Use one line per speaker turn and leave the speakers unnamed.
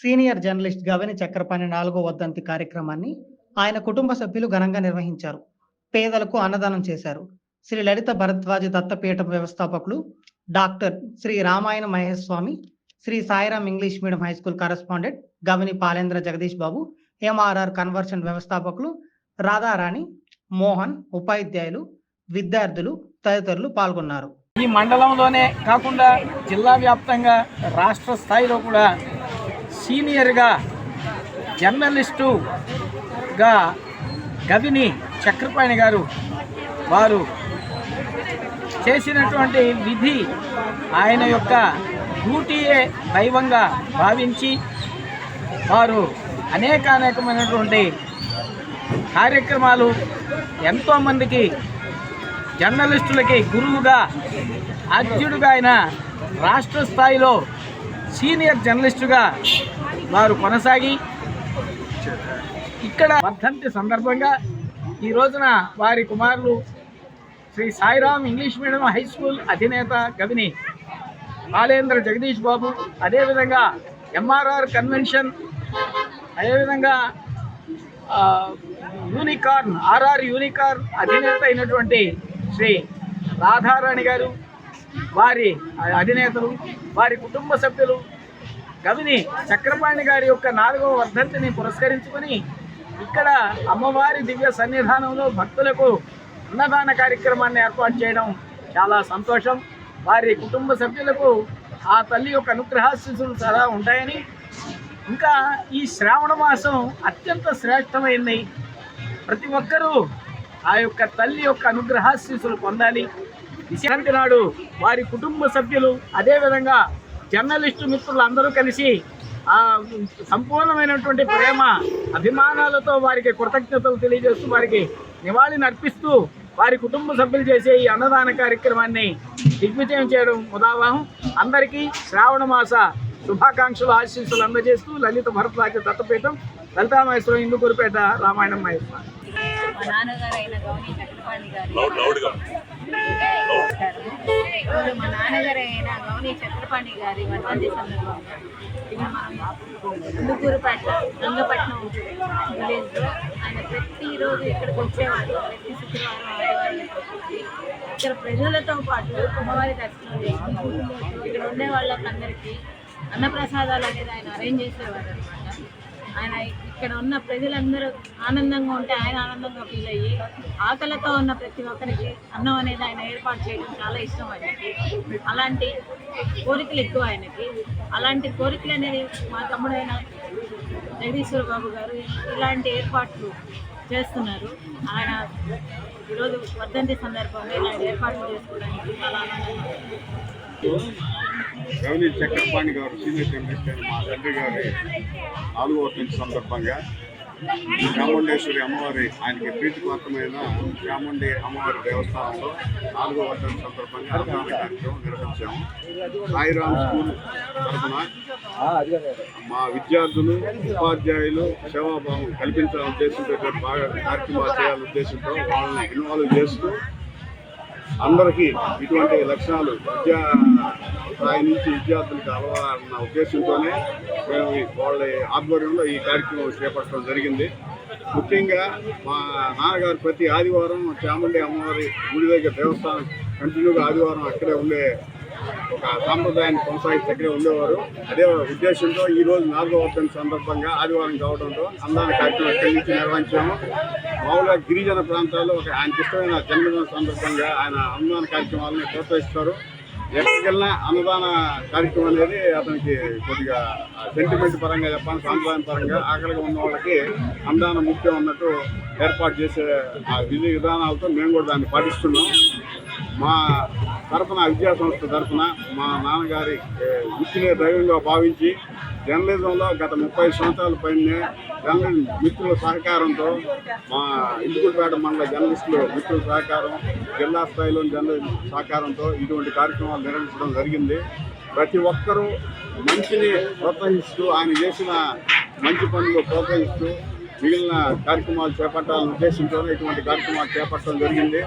Senior journalist గవని Chakrapani నాలుగో వద్దంతి కార్యక్రమాన్ని ఆయన కుటుంబ సభ్యులు ఘనంగా నిర్వహించారు. పేదలకు అన్నదానం చేశారు. శ్రీ లలిత భరద్వాజ దత్తపీఠం వ్యవస్థాపకులు doctor Shri Ramayana Mahesh Swami Shri Sairam English medium high school correspondent Gavani Palendra Jagadish Babu MRR conversion వ్యవస్థాపకులు రాధారాణి మోహన్ ఉపాధ్యాయులు విద్యార్థులు తదితరులు పాల్గొన్నారు.
ఈ మండలంలోనే కాకుండా జిల్లా వ్యాప్తంగా రాష్ట్ర స్థాయిలో కూడా సీనియర్గా జర్నలిస్టుగా గవిని చక్రపాణి గారు వారు చేసినటువంటి విధి ఆయన యొక్క డ్యూటీయే దైవంగా భావించి వారు అనేక అనేకమైనటువంటి కార్యక్రమాలు ఎంతోమందికి జర్నలిస్టులకి గురువుగా అధ్యుడుగా ఆయన రాష్ట్ర స్థాయిలో సీనియర్ జర్నలిస్టుగా వారు కొనసాగి ఇక్కడ వర్ధంతి సందర్భంగా ఈ రోజున వారి కుమారులు Shri Sairam English medium high school అధినేత కవిని బాలేంద్ర జగదీష్ బాబు అదేవిధంగా ఎంఆర్ఆర్ కన్వెన్షన్ అదేవిధంగా యూనికార్న్ ఆర్ఆర్ యూనికార్న్ అధినేత అయినటువంటి శ్రీ రాధారాణి గారు వారి అధినేతలు వారి కుటుంబ సభ్యులు గవిని చక్రపాణి గారి యొక్క నాలుగవ వర్ధంతిని పురస్కరించుకొని ఇక్కడ అమ్మవారి దివ్య సన్నిధానంలో భక్తులకు అన్నదాన కార్యక్రమాన్ని ఏర్పాటు చేయడం చాలా సంతోషం. వారి కుటుంబ సభ్యులకు ఆ తల్లి యొక్క అనుగ్రహాశిస్సులు చాలా ఉంటాయని. ఇంకా ఈ శ్రావణ మాసం అత్యంత శ్రేష్టమైంది. ప్రతి ఒక్కరూ ఆ యొక్క తల్లి యొక్క అనుగ్రహాశిస్సులు పొందాలి. విశాంతి నాడు వారి కుటుంబ సభ్యులు అదేవిధంగా జర్నలిస్టు మిత్రులు అందరూ కలిసి ఆ సంపూర్ణమైనటువంటి ప్రేమ అభిమానాలతో వారికి కృతజ్ఞతలు తెలియజేస్తూ వారికి నివాళిని అర్పిస్తూ వారి కుటుంబ సభ్యులు చేసే ఈ అన్నదాన కార్యక్రమాన్ని దిగ్విజయం చేయడం ముదావాహం అందరికీ శ్రావణ మాస శుభాకాంక్షలు ఆశీస్సులు అందజేస్తూ లలిత భరద్వాజ దత్తపీఠం లలితామహేశ్వరం ఇందుకూరుపేట రామాయణం మహేశ్వరం.
మా ఇప్పుడు మా నాన్నగారు అయిన గౌని చక్రపాణి గారి వర్ధంతి సందర్భంగా ఇక్కడ మనం ఇందుకూరుపేట రంగపట్నం విలేజ్లో ఆయన ప్రతిరోజు ఇక్కడికి వచ్చేవారు. ప్రతి శుక్రవారం ఆదివారం ఇక్కడ ప్రజలతో పాటు అమ్మవారి దర్శనం ఇక్కడ ఉండే వాళ్ళకి అందరికీ అన్నప్రసాదాలు అనేది ఆయన అరేంజ్ చేసేవారు అనమాట ఆయన ఇక్కడ ఉన్న ప్రజలందరూ ఆనందంగా ఉంటే ఆయన ఆనందంగా ఫీల్ అయ్యి ఆకలితో ఉన్న ప్రతి ఒక్కరికి అన్నం అనేది ఆయన ఏర్పాటు చేయడం చాలా ఇష్టం ఆయనకి. అలాంటి కోరికలు ఎక్కువ ఆయనకి. అలాంటి కోరికలు అనేది మా తమ్ముడైన జగదీశ్వర బాబు గారు ఇలాంటి ఏర్పాట్లు చేస్తున్నారు. ఆయన ఈరోజు వర్ధంతి సందర్భంగా ఇలాంటి ఏర్పాట్లు చేసుకోవడానికి చాలా ఆనందంగా ఉంది.
చక్రపాణి గారు సీనియర్ జర్నలిస్ట్ అయిన మా తండ్రి గారి నాలుగవ వర్ధంతి సందర్భంగా చాముండేశ్వరి అమ్మవారి ఆయనకి ప్రీతిపాత్రమైన చాముండి అమ్మవారి దేవస్థానంలో నాలుగో వర్ధంతి సందర్భంగా అన్నదాన కార్యక్రమం నిర్వహించాము సాయిరామ్ స్కూల్ తరఫున మా విద్యార్థులు ఉపాధ్యాయులు సేవాభావం కల్పించాల ఉద్దేశంతో బాగా కార్యక్రమాలు చేయాలనే ఉద్దేశంతో వాళ్ళని ఇన్వాల్వ్ చేస్తూ అందరికీ ఇటువంటి లక్షణాలు విద్యా స్థాయి నుంచి విద్యార్థులు కలవాలన్న ఉద్దేశంతోనే మేము వాళ్ళ ఆధ్వర్యంలో ఈ కార్యక్రమం చేపట్టడం జరిగింది. ముఖ్యంగా మా నాన్నగారు ప్రతి ఆదివారం చాముండి అమ్మవారి గుడి దగ్గర దేవస్థానం కంటిన్యూగా ఆదివారం అక్కడే ఉండే ఒక సాంప్రదాయాన్ని కొనసాగిస్తూ అక్కడే ఉండేవారు. అదే ఉద్దేశంతో ఈ రోజు నాలుగో వర్ధంతి సందర్భంగా ఆదివారం కావడంతో అన్నదాన కార్యక్రమం ఇక్కడి నుంచి నిర్వహించాము. మామూలుగా గిరిజన ప్రాంతాల్లో ఒక ఆయనకి ఇష్టమైన జన్మదిన సందర్భంగా ఆయన అన్నదాన కార్యక్రమాలను ప్రోత్సహిస్తారు. ఎక్కడికెళ్ళినా అన్నదాన కార్యక్రమం అనేది అతనికి కొద్దిగా సెంటిమెంట్ పరంగా చెప్పాలి సాంప్రదాయం పరంగా ఆకలిగా ఉన్న వాళ్ళకి అన్నదానం ముఖ్యం అన్నట్టు ఏర్పాటు చేసే ఆ విధి విధానాలతో మేము కూడా దాన్ని పాటిస్తున్నాం. మా తరఫున విద్యా సంస్థ తరఫున మా నాన్నగారి వృత్తినే దైవంగా భావించి జర్నలిజంలో గత ముప్పై సంవత్సరాల పైనే జర్నలిజం మిత్రుల సహకారంతో మా ఇందుకుపేట మండల జర్నలిస్టులు మిత్రుల సహకారం జిల్లా స్థాయిలో జర్నలిజం సహకారంతో ఇటువంటి కార్యక్రమాలు నిర్వహించడం జరిగింది. ప్రతి ఒక్కరూ మంచిని ప్రోత్సహిస్తూ ఆయన చేసిన మంచి పనులు ప్రోత్సహిస్తూ మిగిలిన కార్యక్రమాలు చేపట్టాలనే ఉద్దేశంతోనే ఇటువంటి కార్యక్రమాలు చేపట్టడం జరిగింది.